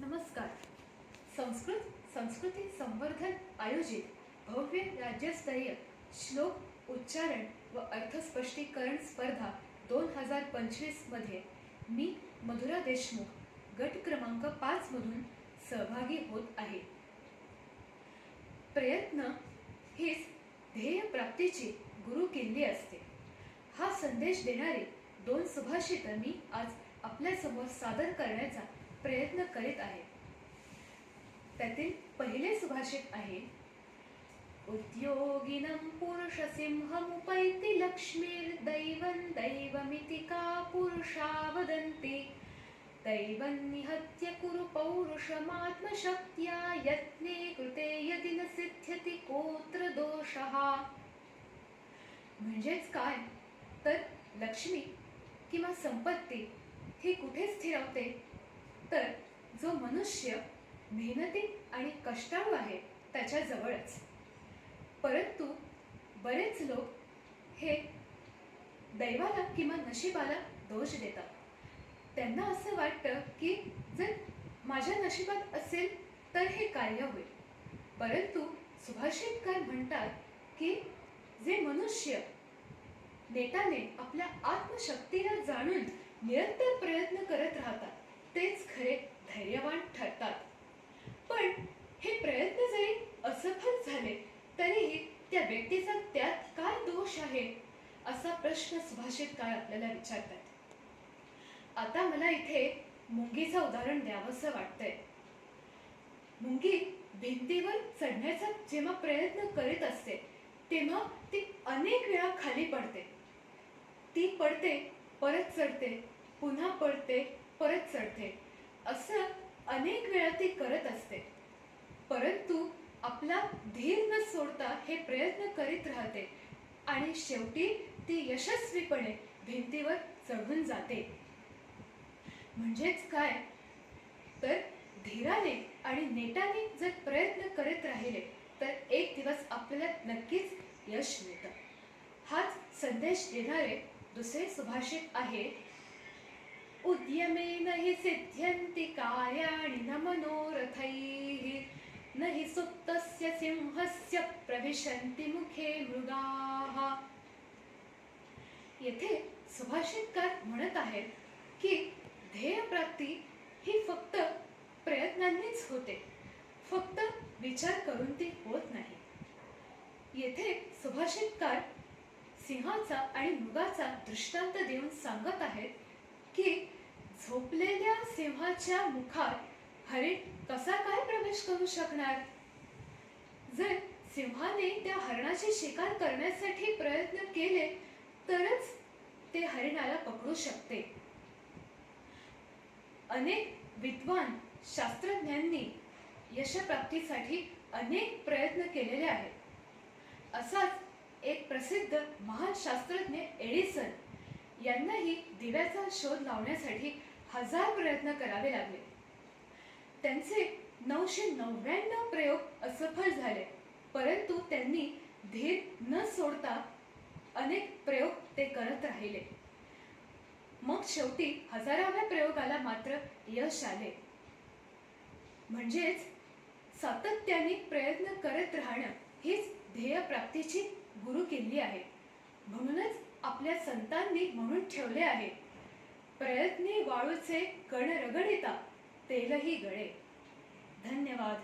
नमस्कार. संस्कृत संस्कृती संवर्धन आयोजित भव्य राज्यस्तरीय श्लोक उच्चारण व अर्थस्पष्टीकरण स्पर्धा दोन हजार पंचवीसमध्ये मी मधुरा देशमुख गट क्रमांक पाचमधून सहभागी होत आहे. प्रयत्न हीच ध्येय प्राप्तीची गुरु किल्ली असते. हा संदेश देणारे दोन सुभाषित मी आज आपल्यासमोर सादर करण्याचा प्रयत्न करीत आहे. त्यातील पहिले सुभाषित आहे उद्योगिनं पुरुषसिंहमुपैति लक्ष्मीर्दैवं दैवमिति का पुरुषा वदन्ति दैवं निहत्य कुरु पौरुषमात्मशक्त्या यत्ने कृते यदि न सिद्ध्यति कोत्र दोषः। म्हणजेच काय? तर लक्ष्मी किंवा संपत्ती ही कुठे स्थिरावते? तर जो मनुष्य मेहनती आणि कष्टाळू आहे त्याच्या जवळच. परंतु बरेच लोक हे दैवाला किंवा नशिबाला दोष देतात. त्यांना असं वाटतं की जर माझ्या नशिबात असेल तर हे कार्य होईल. परंतु सुभाषितकर म्हणतात की जे मनुष्य नेताने आपल्या आत्मशक्तीला जाणून निरंतर प्रयत्न करत राहतात तेच खरे धैर्यवान ठरतात. पण हे प्रयत्न जरी असफल झाले तरीही त्या व्यक्तीचा त्यात काय दोष आहे असा प्रश्न सुभाषित सुभाषितकार आपल्याला विचारतात. आता मला इथे मुंगीचं उदाहरण द्यावंसं वाटतंय. मुंगी भिंतीवर चढण्याचा जेव्हा प्रयत्न करीत असते तेव्हा ती अनेक वेळा खाली पडते. ती पडते परत चढते पुन्हा पडते परत चढते. असं अनेक वेळा ती करत असते. परंतु आपला धीर न सोडता हे प्रयत्न करीत राहते आणि शेवटी ती यशस्वीपणे भिंतीवर चढून जाते. म्हणजेच काय? तर धीराने आणि नेटाने जर प्रयत्न करत राहिले तर एक दिवस आपल्याला नक्कीच यश मिळतं. हाच संदेश देणारे दुसरे सुभाषित आहे उद्यमेन हि सिद्ध्यन्ति कार्याणि न मनोरथैः। न हि सुप्तस्य सिंहस्य प्रविशन्ति मुखे मृगाः। येथे सुभाषितकार म्हणत आहेत की ध्येयप्राप्ती ही फक्त प्रयत्नांनीच होते. फक्त विचार करून ती होत नाही. येथे सुभाषितकार सिंहाचा आणि मृगाचा दृष्टांत देऊन सांगत आहेत की झोपलेल्या सिंहाच्या मुखात हरिण कसा काय प्रवेश करू शकणार? जर सिंहाने त्या हरणाची शिकार करण्यासाठी प्रयत्न केले तरच ते हरिणाला पकडू शकते. अनेक विद्वान शास्त्रज्ञांनी यशप्राप्तीसाठी अनेक प्रयत्न केलेले आहेत. असाच एक प्रसिद्ध महान शास्त्रज्ञ एडिसन यांनाही दिव्याचा शोध लावण्यासाठी हजार प्रयत्न करावे लागले. त्यांचे नऊशे नव्याण्णव प्रयोग असफल झाले परंतु त्यांनी धीर न सोडता अनेक प्रयोग ते करत राहिले. मग शेवटी हजाराव्या प्रयोगाला मात्र यश आले. म्हणजेच सातत्याने प्रयत्न करत राहणं हीच ध्येयप्राप्तीची गुरु किल्ली आहे. म्हणूनच आपल्या संतांनी म्हणून ठेवले आहे. प्रयत्ने वाळूचे कण रगडिता तेलही गळे. धन्यवाद.